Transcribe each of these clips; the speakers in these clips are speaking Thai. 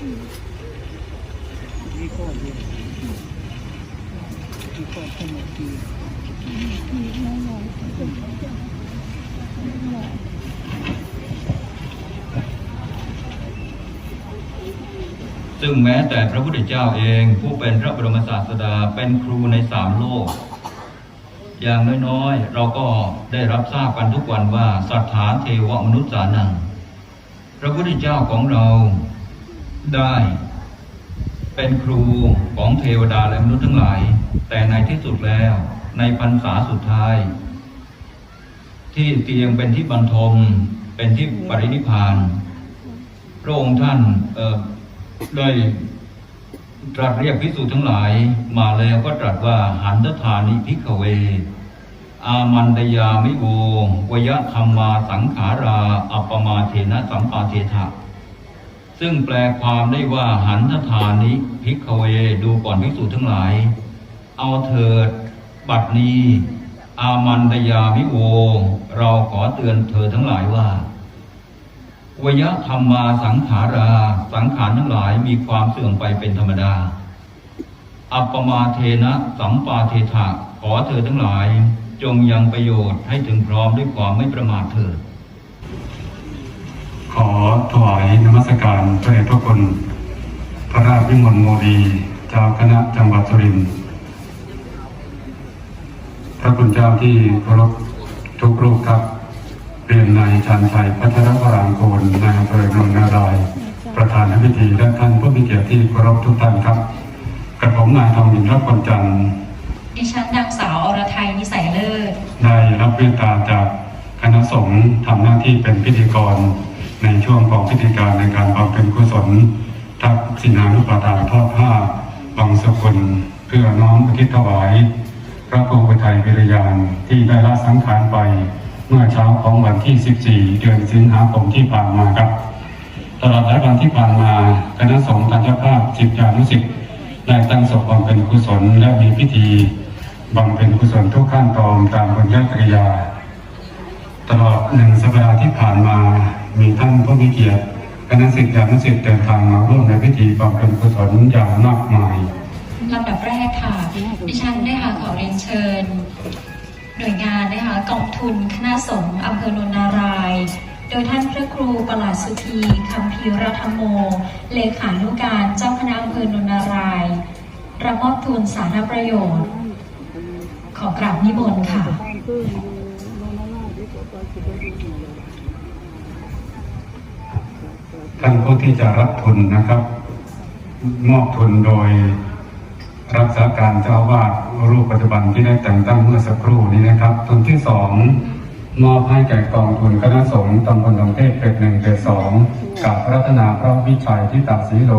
ซึ่งแม้แต่พระพุทธเจ้าเองผู้เป็นพระบรมศาสดาเป็นครูในสามโลก อย่างน้อยๆ เราก็ได้รับทราบกันทุกวันว่าสัทธาเทวมนุษย์สานัง พระพุทธเจ้าของเรา ได้ เป็นครูของเทวดาและมนุษย์ทั้งหลาย แต่ในที่สุดแล้วในพรรษาสุดท้าย ที่เตียงเป็นที่บรรทม เป็นที่ปรินิพานพระองค์ท่านเอ่อได้ตรัสเรียกพิสูจน์ทั้งหลาย มาแล้วก็ตรัสว่าหันตถานิพิกเว อามันตยามิโววยธรรมมาสังขารา อัปปมาเทนะสัมปาเทถะ ซึ่งแปลความได้ว่าหันตถานิพิกเวดูก่อนพิสูจทั้งหลาย เอาเถิด บัดนี้ อามันตยามิโว เราขอเตือนเธอทั้งหลายว่าวยธรรมาสังขารา สังขารทั้งหลายมีความเสื่อมไปเป็นธรรมดา อัปปมาเทนะสัมปาเทถะขอเธอทั้งหลาย จงยังประโยชน์ให้ถึงพร้อมด้วยความไม่ประมาทเถิด ถวายนมัสการพระเดชพระคุณพระราชวิมลโมดีเจ้าคณะจังหวัดสุรินทร์พระคุณเจ้าที่เคารพทุกรูปครับเรียนนายชานชัยพัทรวรางโกลนายอำเภอโนนนารายณ์ประธานในพิธีและท่านผู้มีเกียรติที่เคารพทุกท่านครับกระผมนายทองมินทรัพย์คนจันทร์ดิฉันนางสาวอรไทยนิสัยเลิศได้รับเมตตาจากคณะสงฆ์ทำหน้าที่เป็นพิธีกร ในช่วงของพิธีการในการบำเพ็ญกุศลทักษิณานุปทานทอดผ้าบางสกุลเพื่อน้อมอุทิศถวาย พระโกอุทัยวิริยานที่ได้ละสังขารไป เมื่อเช้าของวันที่ 14 เดือนสิงหาคมที่ผ่านมาครับ ตลอดหลายวันที่ผ่านมาคณะสงฆ์ทันเจ้าภาพสิบยานุสิทธิ์ได้ตั้งศพบำเพ็ญกุศลและมีพิธีบำเพ็ญกุศลทุกขั้นตอนตามบุญญาตริยา ตลอดหนึ่งสัปดาห์ที่ผ่านมา มีท่านผู้มีเกียรติคณะสิทธิานุสิทธิ์เดินทางมาร่วมในพิธีบำเพ็ญกุศลอย่างมากมายลำดับแรกค่ะ ดิฉันได้ค่ะขอเรียนเชิญ หน่วยงานนะคะกองทุนคณะสงฆ์อำเภอโนนนาราย โดยท่านพระครูประหลัดสุธีคำพีรัตโม เลขานุการเจ้าคณะอำเภอโนนนารายรับมอบทุนสาธารณประโยชน์ ขอกราบนิมนต์ค่ะ บ้านคือโนนานาที่ต่อไปคือได้ดี ท่านผู้ที่จะรับทุนนะครับ มอบทุนโดยรักษาการเจ้าวาสรูปปัจจุบันที่ได้แต่งตั้งเมื่อสักครู่นี้นะครับ ทุนที่สองมอบให้แก่กองทุนคณะสงฆ์ตำบลหนองเทพเขตหนึ่งเขตสองกับรัตนาพระวิชัยที่ตาศรีโล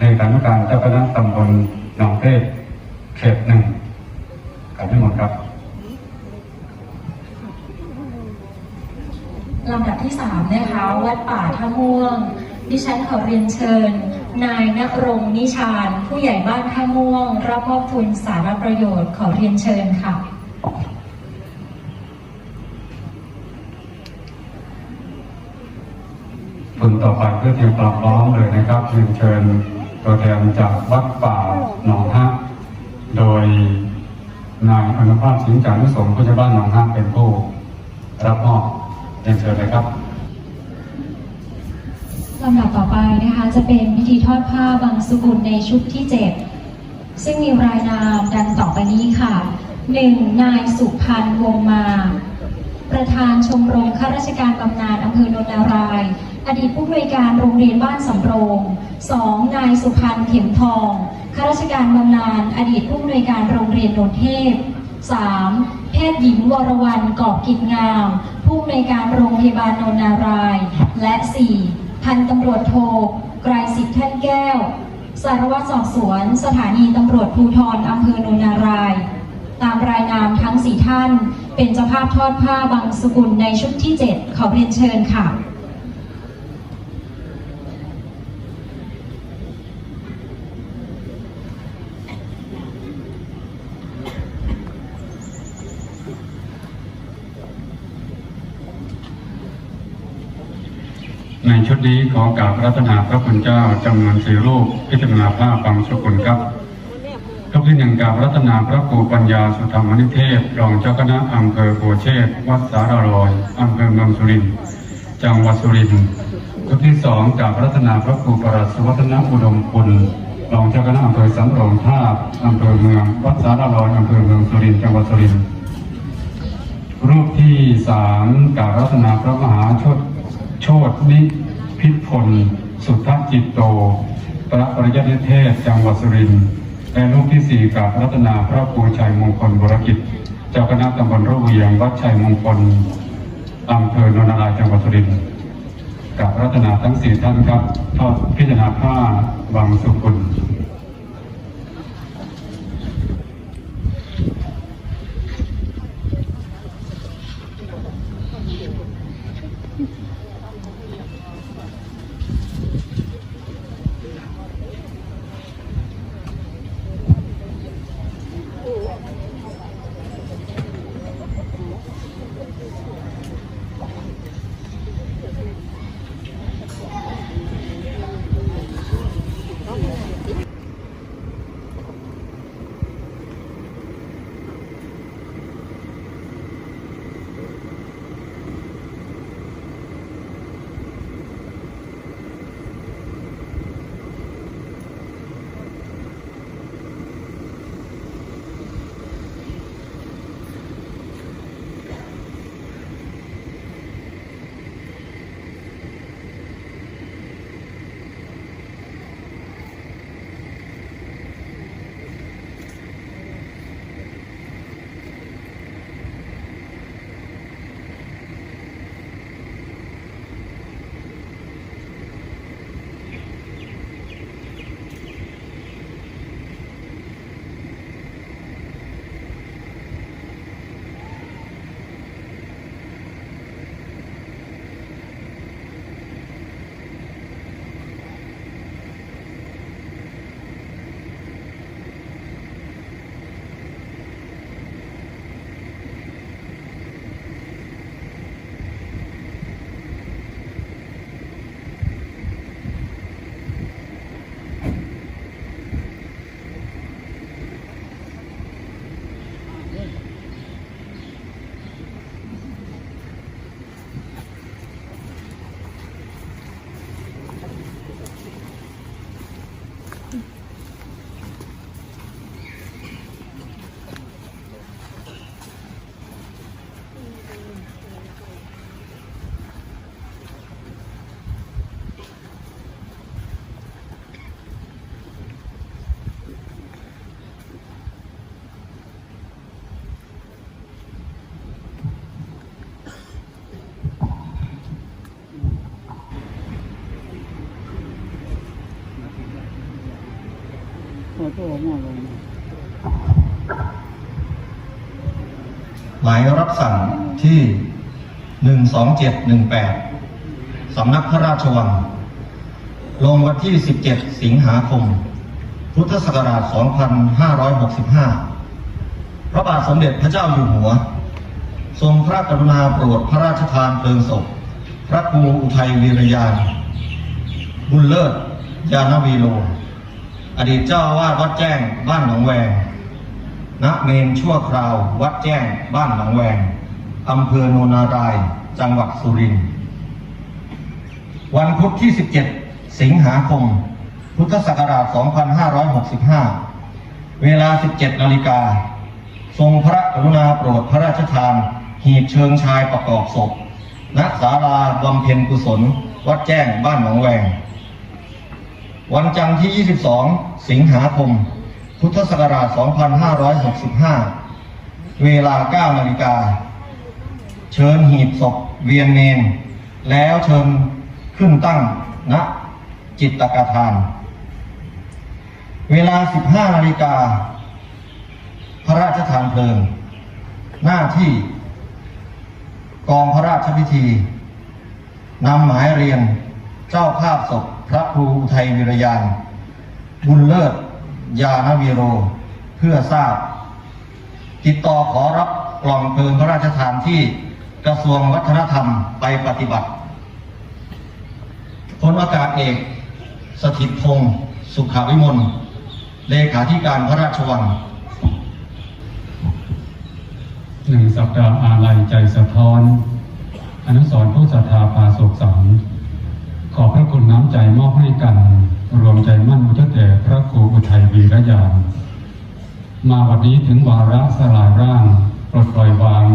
ในการนุการเจ้าคณะตำบลหนองเทพเขตหนึ่งกับทั้งหมดครับลำดับที่สามนะคะวัดป่าท่าม่วง ดิฉันขอเรียนเชิญ นายณรงนิชาน ผู้ใหญ่บ้านท่าม่วง รับมอบทุนสารประโยชน์ขอเรียนเชิญค่ะทุนต่อไปเพื่อเตรียมความพร้อมเลยนะครับเรียนเชิญตัวแทนจากวัดป่าหนองฮะโดยนายอนุภาพสิงห์จานุสงผู้ใหญ่บ้านหนองฮะเป็นผู้รับมอบเรียนเชิญเลยครับ ลำดับต่อไปนะคะจะเป็นพิธีทอดผ้าบางสุกุลในชุดที่7ซึ่งมีรายนามดังต่อไปนี้ค่ะ 1. นายสุพันธ์วงมา ประธานชมรมข้าราชการบำนาญอำเภอนนนาราย อดีตผู้บริการโรงเรียนบ้านสำโรง 2. นายสุพันธ์เข็มทองข้าราชการบำนาญอดีตผู้บริการโรงเรียนโนนเทพ 3. แพทย์หญิงวรวรรณกอบกิจงาม ผู้อำนวยการโรงพยาบาลนนนาราย และ 4. พันตำรวจโทไกรสิทธิ์แท่นแก้ว สารวัตรสอบสวน สถานีตำรวจภูธรอำเภอโนนาราย ตามรายนามทั้งสี่ท่าน เป็นเจ้าภาพทอดผ้าบางสกุลในชุดที่ 7 ขอเรียนเชิญค่ะ ล ในี้ขอกราบรัตนาพระคุณเจ้าจำนวนสี่รูปพิจารณาภาพบางสกุลครับรูปที่หนึ่งกราบรัตนาพระครูปัญญาสุธรรมนิเทศ รองเจ้าคณะอำเภอโพเชษวัดสารลอยอำเภอเมืองสุรินทร์จังหวัดสุรินทร์รูปที่สองกราบรัตนาพระครูปรัสวัฒนอุดมคุณรองเจ้าคณะอำเภอสำโรงทาบอำเภอเมืองวัดสารลอยอำเภอเมืองสุรินทร์จังหวัดสุรินทร์รูปที่สามกราบรัตนาพระมหาชตโชตนิ พิพล สุทธจิตโต พระปริยติเทศ จังหวัดสุรินทร์และรูปที่สี่กับรัตนาพระครูชัยมงคลบุรกิจ เจ้าคณะตำบลระเวียง วัดชัยมงคลอำเภอโนนารายจังหวัดสุรินทร์กับรัตนาทั้งสี่ท่านครับทอดพิจารณาผ้าบางสุขุล หมายรับสั่งที่ 12718 สำนักพระราชวัง ลงวันที่ 17 สิงหาคม พุทธศักราช 2565 พระบาทสมเด็จพระเจ้าอยู่หัว ทรงพระกรุณาโปรดพระราชทานเพลิงศพ พระครูอุทัยวีรยาน บุญเลิศ ยานวีโล อดีตเจ้าวาสวัดแจ้งบ้านหนองแวงณเมนชั่วคราว วัดแจ้งบ้านหนองแวงอำเภอโนนาราย จังหวัดสุรินทร์วันพุธที่ 17 สิงหาคม พุทธศักราช 2565 เวลา 17 นาฬิกา ทรงพระกรุณาโปรดพระราชทาน หีบเชิงชายประกอบศพณศาลาบำเพ็ญกุศล วัดแจ้งบ้านหนองแวง วันจันทร์ที่ 22 สิงหาคม พุทธศักราช 2565 เวลา 9 นาฬิกา เชิญหีบศพเวียนเมนแล้วเชิญขึ้นตั้งณจิตตกทาน เวลา 15 นาฬิกา พระราชทานเพลิง หน้าที่ กองพระราชพิธีนำหมายเรียน เจ้าภาพศพพระครูอุทัยวิรยานบุญเลิศยานวีโร เพื่อทราบ ติดต่อขอรับกล่องเพลิงพระราชทานที่กระทรวงวัฒนธรรมไปปฏิบัติพลอากาศเอก สถิตพงศ์สุขาวิมลเลขาธิการพระราชวังหนึ่งสัปดาห์อาลัยใจสะท้อน อนุสรผู้ศรัทธาพาโศกสัง ขอพระคุณน้ำใจมอบให้กัน รวมใจมั่นมุทะแด่พระครูอุทัยวีระยานมาวันนี้ถึงวาระสลายร่าง ปลดปล่อยวาง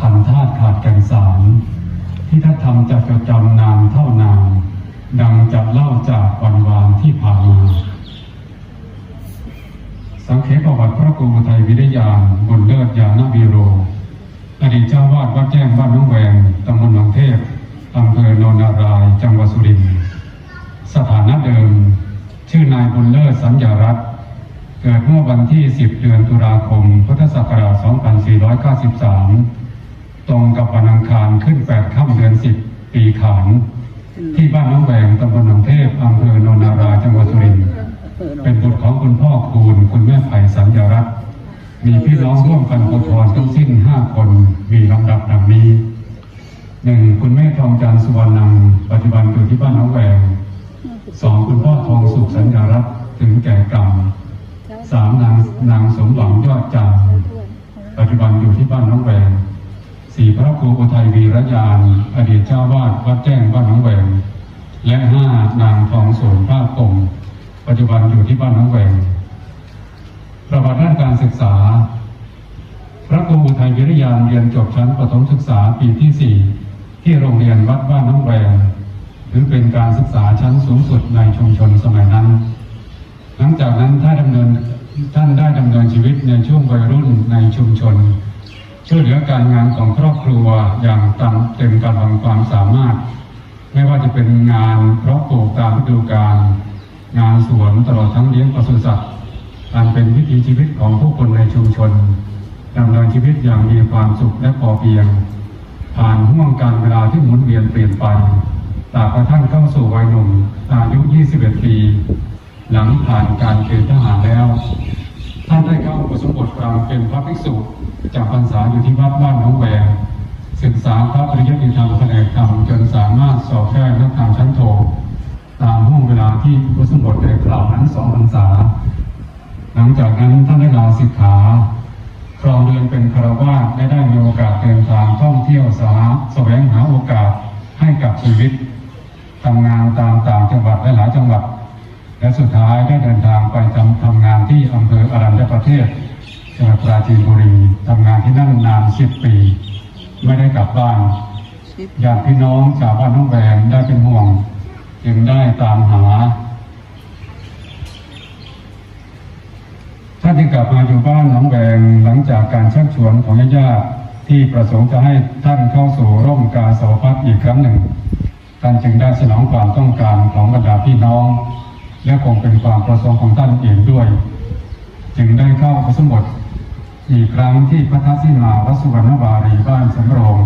ขันธาตุขาดแก่นสารที่ถ้าทำจะจดจำนานเท่านานดังจะเล่าจากวันวานที่ผ่านมาสังเขปประวัติพระครูอุทัยวิริยานบุญเลิศยาณวีโร อดีตเจ้าวาดวัดแจ้งบ้านน้องแวงตำบลหนองเทพ อำเภอโนนาราย จังหวัดสุรินทร์ สถานะเดิม ชื่อนายบุญเลิศสัญญารัตน์เกิดเมื่อวันที่ 10 เดือนตุลาคม พุทธศักราช 2493 ตรงกับวันอังคารขึ้น 8 ค่ำเดือน 10 ปีขาน ที่บ้านน้องแวงตำบลหนองเทพอำเภอโนนารายจังหวัดสุรินทร์ เป็นบุตรของคุณพ่อคูณคุณแม่ไผ่สัญญารัตน์มีพี่น้องร่วมกันโพธรทั้งสิ้นห้าคน มีลำดับดังนี้ หนึ่งคุณแม่ทองจันทร์สุวรรณังปัจจุบันอยู่ที่บ้านน้องแวงสองคุณพ่อทองสุขสัญญารัตน์ถึงแก่กรรมสามนางนางสมหวังยอดจันทร์ปัจจุบันอยู่ที่บ้านน้องแวงสี่พระครูอุทัยวีระยานอดีตเจ้าวาดวัดแจ้งบ้านน้องแวงและห้านางทองโสนภาคกงปัจจุบันอยู่ที่บ้านน้องแวงประวัติด้านการศึกษา พระครูอุทัยวิริยานเรียนจบชั้นประถมศึกษาปีที่4 ที่โรงเรียนวัดบ้านน้องแวงถือเป็นการศึกษาชั้นสูงสุดในชุมชนสมัยนั้น หลังจากนั้นท่านดำเนินท่านได้ดำเนินชีวิตในช่วงวัยรุ่นในชุมชน ช่วยเหลือการงานของครอบครัวอย่างตามเต็มกำลังความสามารถ ไม่ว่าจะเป็นงานเพราะปลูกตามฤดูกาลงานสวนตลอดทั้งเลี้ยงปศุสัตว์อันเป็นวิถีชีวิตของผู้คนในชุมชนดำเนินชีวิตอย่างมีความสุขและพอเพียง ผ่านห่วงการเวลาที่หมุนเวียนเปลี่ยนไปตราบกระทั่งเข้าสู่วัยหนุ่มอายุ 21 ปี หลังผ่านการเกณฑ์ทหารแล้ว ท่านได้เข้าอุปสมบทกลางเป็นพระภิกษุจำพรรษาอยู่ที่วัดบ้านหน้องแวงศึกษาพระปริยัติธรรมแผนกธรรมจนสามารถสอบแพทย์นักธรรมชั้นโท ตามห่วงเวลาที่อุปสมบทได้กล่าวนั้นสองพรรษา หลังจากนั้นท่านได้ลาสิกขา รองเรือนเป็นคารวาสและได้มีโอกาสเดินทางท่องเที่ยวสาแสวงหาโอกาสให้กับชีวิตทำงานตามต่างจังหวัดและหลายจังหวัด และสุดท้ายได้เดินทางไปทำทำงานที่อำเภออรัญญประเทศจังหวัดปราจีนบุรีทำงานที่นั่นนานสิบปี ไม่ได้กลับบ้านญาติพี่น้องชาวบ้านน้องแวงได้เป็นห่วง จึงได้ตามหา ท่าน จึงกลับมาอยู่บ้านหน้องแวงหลังจากการชักชวนของญาติๆที่ประสงค์จะให้ท่านเข้าสู่ร่มกาสาวพัดอีกครั้งหนึ่ง ท่านจึงได้สนองความต้องการของบรรดาพี่น้อง และคงเป็นความประสงค์ของท่านเองด้วย จึงได้เข้าพระสมบทอีกครั้งที่พระทัศสีมาวัสุวรรณวารีบ้านสำโรง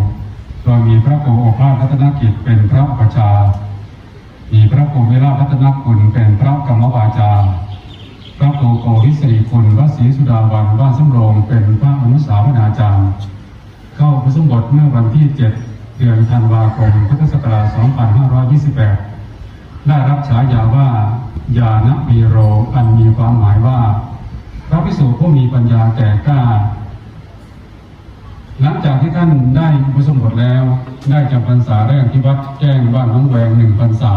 โดยมีพระครูโอภาสรัตนกิจเป็นพระอุปชา มีพระครูวิราชรัตนคุณเป็นพระกรรมวาจาร์ พระครูโกวิสรีคุณวัดศรีสุดาวันบ้านสำโรงเป็นพระอนุสาวนาจารย์ เข้าพระสมบทเมื่อวันที่ 7 เดือนธันวาคมพุทธศักราช 2528 ได้รับฉายาว่ายาณวีโรอันมีความหมายว่า พระภิกษุผู้มีปัญญาแก่กล้า หลังจากที่ท่านได้อุปสมบทแล้วได้จำพรรษาแรกที่วัดแจ้งบ้านน้องแวงหนึ่งพรรษา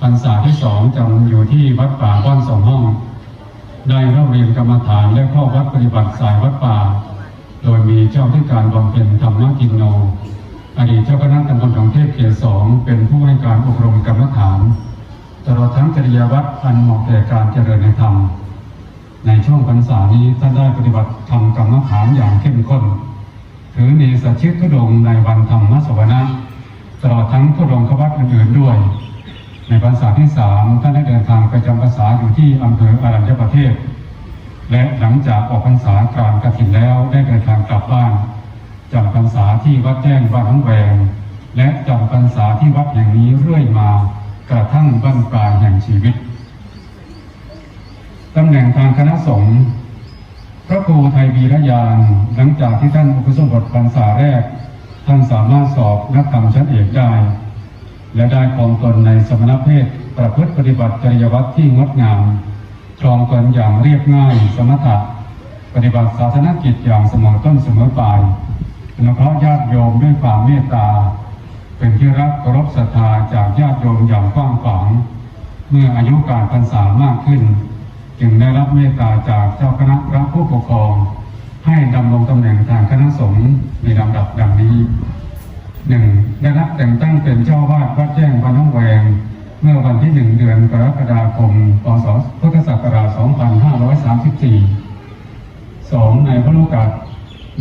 พรรษาที่สองจำอยู่ที่วัดป่าบ้านสองห้อง ได้เล่าเรียนกรรมฐานและข้อวัดปฏิบัติสายวัดป่า โดยมีเจ้าที่การบำเพ็ญธรรมกินโน อดีตเจ้าคณะตำบลของเทพเขตสองเป็นผู้ให้การอบรมกรรมฐานตลอดทั้งจริยวัตรอันเหมาะแก่การเจริญในธรรม ในช่วงพรรษานี้ท่านได้ปฏิบัติธรรมกรรมฐานอย่างเข้มข้นถือเนสชิตทุดงในวันธรรมสวนะตลอดทั้งทุดงควัตอื่นๆด้วย ในพรรษาที่สามท่านได้เดินทางไปจำพรรษาอยู่ที่อำเภออารัญญประเทศ และหลังจากออกพรรษากลางกฐินแล้วได้เดินทางกลับบ้านจำพรรษาที่วัดแจ้งบ้านน้งแวงและจำพรรษาที่วัดแห่งนี้เรื่อยมากระทั่งบั้นปลายแห่งชีวิตตำแหน่งทางคณะสงฆ์พระครูไทยวีระยานหลังจากที่ท่านอุปสมบทพรรษาแรก ท่านสามารถสอบนักธรรมชั้นเอกได้ และได้ครองตนในสมณเพศประพฤติปฏิบัติจริยวัตรที่งดงามครองตนอย่างเรียบง่ายสมถะปฏิบัติศาสนกิจอย่างเสมอต้นเสมอปลายอนุเคราะห์ญาติโยมด้วยความเมตตา เป็นที่รักเคารพศรัทธาจากญาติโยมอย่างกว้างขวาง เมื่ออายุการพรรษามากขึ้น จึงได้รับเมตตาจากเจ้าคณะพระผู้ปกครอง ให้ดำรงตำแหน่งทางคณะสงฆ์มีลำดับดังนี้ หนึ่งได้รับแต่งตั้งเป็นเจ้าวาดวัดแจ้งพันน้องแวง เมื่อวันที่หนึ่งเดือนกรกฎาคมพศพุทธศักราช 2534สองในพระโอกาส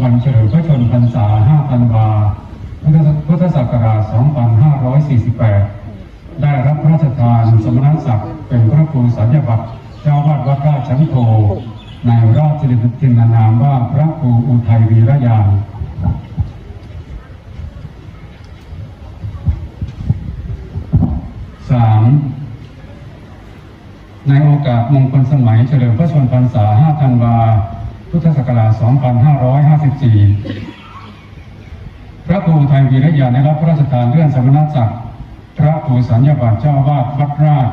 วันเฉลิมพระชนมพรรษา5ธันวาพุทธศักราช 2548 ได้รับพระราชทานสมณศักดิ์เป็นพระครูสัญญบัตรเจ้าวาดวัดราชชังโทในราชจินานามว่าพระครูอุทัยวีระยาน สามในโอกาสมงคลสมัยเฉลิมพระชนมพรรษา 5 ธันวา พุทธศักราช 2554 พระครูไทยวีระยานได้รับพระราชทานเลื่อนสมณศักดิ์พระครูสัญญาบัตรเจ้าวาดวัดราช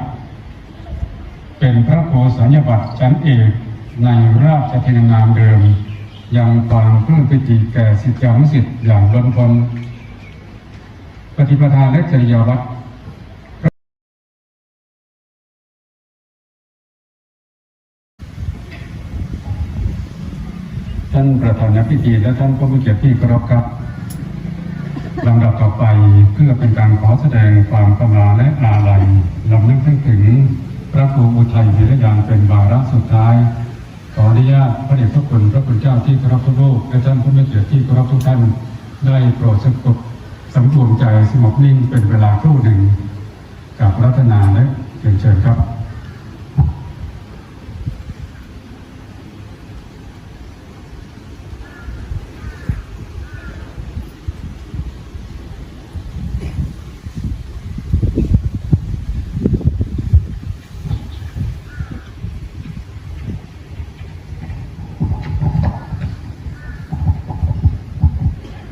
เป็นพระครูสัญญาบัตรชั้นเอกในราชทินานามเดิม ยังความปลื้มปิติแก่สิทธิานุสิทธิ์อย่างล้นพ้นปฏิปทาและจริยวัตร ท่านประธานพิธีและท่านผู้มีเกียรติที่เคารพครับลำดับต่อไปเพื่อเป็นการขอแสดงความกำลาและอาลัยลำนึกถึงพระครูอุทัยวิรยานเป็นวาระสุดท้าย ขออนุญาตพระเดชพระคุณพระคุณเจ้าที่เคารพทุกรูปและท่านผู้มีเกียรติที่เคารพทุกท่านได้โปรดสงบสำรวมใจสงบนิ่งเป็นเวลาครู่หนึ่งกับรัตนาและเรียนเชิญครับ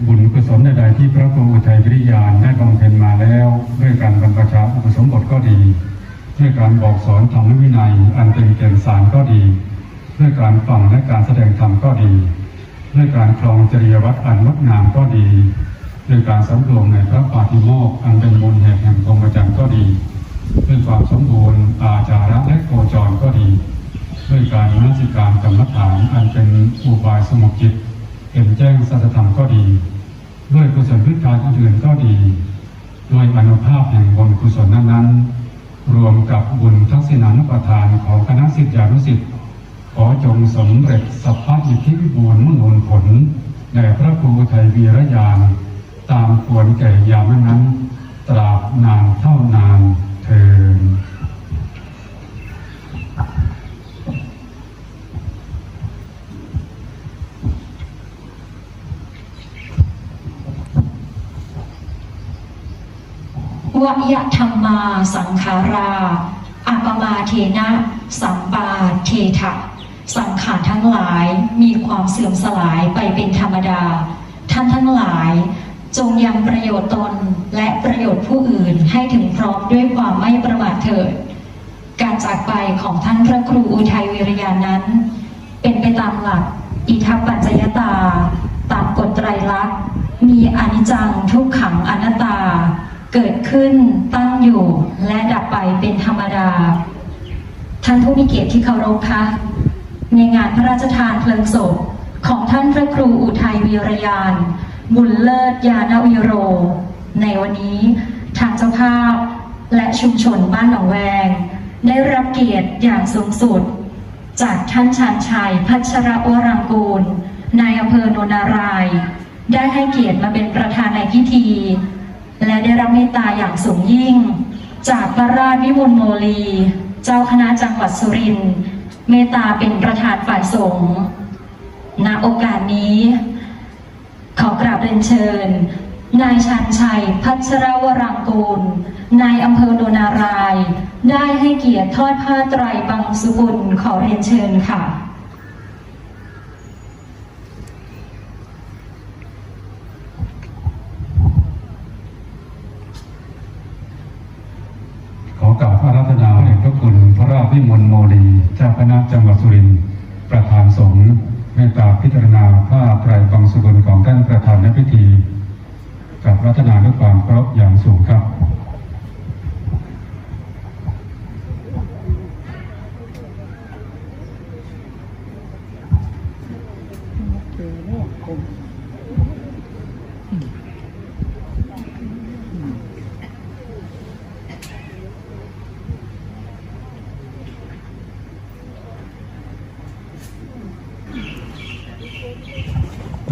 บุญกุศลใดๆ ที่พระครูอุทัยวิริยานได้บำเพ็ญมาแล้ว ด้วยการบรรพชาอุปสมบทก็ดี ด้วยการบอกสอนธรรมวินัย อันเป็นแก่นสารก็ดี ด้วยการฟังและการแสดงธรรมก็ดี ด้วยการครองจริยวัตรอันงดงามก็ดี ด้วยการสำรวมในพระปาฏิโมกข์อันเป็นมูลเหตุแห่งพรหมจรรย์ก็ดีด้วยความสมบูรณ์อาจาระและโคจรก็ดี ด้วยการนัสิการกรรมฐานอันเป็นอุบายสงบจิตเห็นแจ้งสัจธรรมก็ดี ด้วยกุศลพิการอื่นก็ดี โดยอนุภาพแห่งบุญกุศลนั้นๆ รวมกับบุญทักษิณานุปทานของคณะสิทธิานุสิทธิ์ขอจงสำเร็จสัพพะอิทธิวิบูลมุนผลแด่พระครูไทยวีระยาน ตามควรแก่ยามนั้น ตราบนานเท่านานเทิน วยธรรมาสังขาราอัปมาเทนะสัมปาเทถะสังขารทั้งหลายมีความเสื่อมสลายไปเป็นธรรมดา ท่านทั้งหลายจงยังประโยชน์ตนและประโยชน์ผู้อื่นให้ถึงพร้อมด้วยความไม่ประมาทเถิด การจากไปของท่านพระครูอุทัยวิริยานั้น เป็นไปตามหลัก อิทัปปัจจยตา ตามกฎไตรลักษณ์มีอนิจจังทุกขังอนัตตา เกิดขึ้นตั้งอยู่และดับไปเป็นธรรมดา ท่านผู้มีเกียรติที่เคารพคะ ในงานพระราชทานเพลิงศพของท่านพระครูอุทัยวีรยาน บุญเลิศยานวิโร ในวันนี้ทางเจ้าภาพและชุมชนบ้านหนองแวง ได้รับเกียรติอย่างสูงสุด จากท่านชาญชัยพัชรวรังกูลนายอำเภอโนนาราย ได้ให้เกียรติมาเป็นประธานในพิธี และได้รับเมตตาอย่างสูงยิ่ง จากพระราชวิมลโมลี เจ้าคณะจังหวัดสุรินทร์เมตตาเป็นประธานฝ่ายสงฆ์ณโอกาสนี้ ขอกราบเรียนเชิญ นายชันชัย พัชรวรังกูล นายอำเภอโนนาราย ได้ให้เกียรติทอดผ้าไตรบังสุกุลขอเรียนเชิญค่ะ ข ราชวิมลโมลีเจ้าคณะจังหวัดสุรินทร์ประธานสงฆ์เมตตาพิจารณาผ้าไตรบังสุกุลของท่านประธานในพิธี กับรัตนาด้วยความเคารพอย่างสูงครับ เจอแล้วคม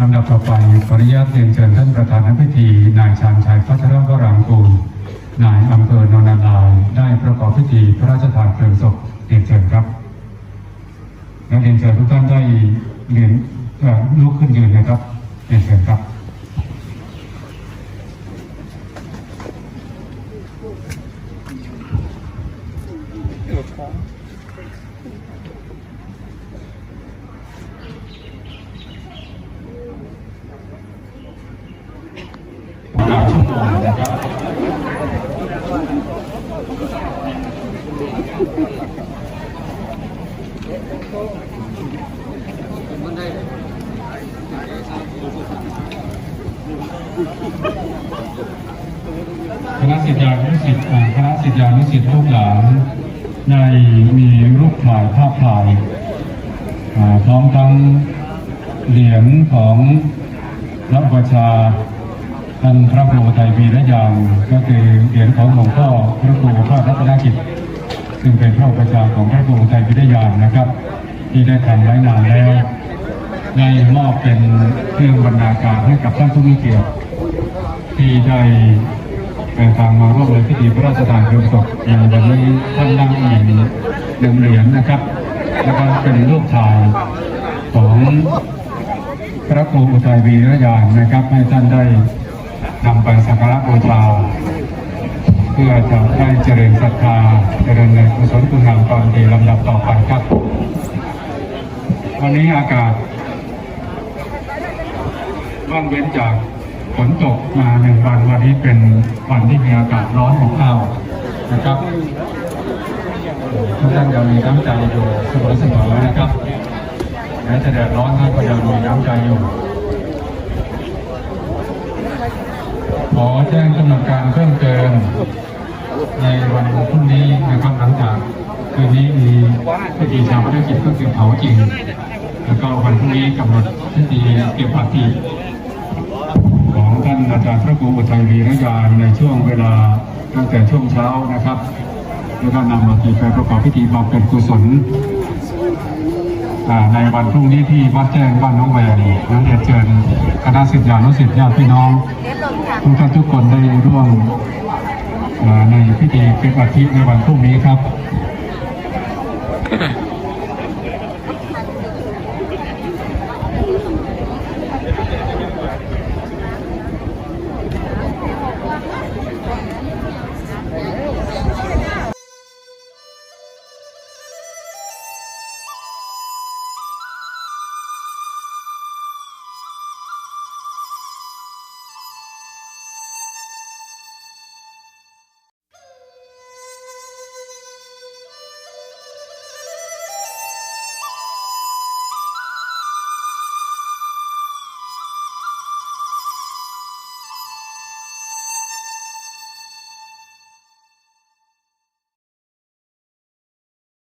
ลำดับต่อไปขออนุญาตเรียนเชิญท่านประธานพิธี นายชานชัยพัชรวรางกูล นายอำเภอโนนนารายได้ประกอบพิธีพระราชทานเพลิงศพเรียนเชิญครับและเรียนเชิญทุกท่านได้เรียนลุกขึ้นยืนนะครับเรียนเชิญครับ ปวดท้อง หลายชั่วโมงนะครับ คณะ ศิษย์คณะศิษยานุศิษย์ลูกหลานได้มีรูปถ่ายภาพถ่ายพร้อมทั้งเหรียญของพระประชาท่านพระครูไทยวีระยางก็คือเหรียญของหลวงพ่อพระครูพระรัตนกิจ ซึ่งเป็นพระประชาของพระครูไทยวีระยางนะครับ ที่ได้ทำไว้นานแล้วได้มอบเป็นเครื่องบรรณาการให้กับท่านผู้มีเกียรติที่ได้ เดินทางมาร่วมในพิธีพระราชทานเพลิงศพอย่างวันนี้ท่านนั่งอีกหนึ่งเหรียญนะครับ แล้วก็เป็นรูปถ่ายของพระครูอุทัยวีระยานนะครับ ให้ท่านได้นำไปสักการะบูชาเพื่อจะได้เจริญศรัทธาเจริญในกุศลคุณงามความดีลำดับต่อไปครับ วันนี้อากาศว่างเว้นจาก ฝนตกมาหนึ่งวันวันนี้เป็นวันที่มีอากาศร้อนของอ้าวนะครับทุกท่านยังมีน้ำใจอยู่เสมอๆนะครับแม้จะแดดร้อนท่านก็ยังมีน้ำใจอยู่ขอแจ้งกำหนดการเพิ่มเติม ในวันพรุ่งนี้นะครับหลังจากคืนนี้มีพิธีชาปนกิจก็คือเผาจริง แล้วก็วันพรุ่งนี้กำหนดพิธีเก็บอัฐิ อานอาจารย์พระครูอุทัยวีระยานในช่วงเวลาตั้งแต่ช่วงเช้านะครับ แล้วก็นำอัฐิไปประกอบพิธีบำเพ็ญกุศลในวันพรุ่งนี้ที่วัดแจ้งบ้านน้องแวงนั้นเรียนเชิญคณะศิษยานุศิษย์ญาติพี่น้องทุกท่านทุกคนได้ร่วมในพิธีเก็บอาทิในวันพรุ่งนี้ครับ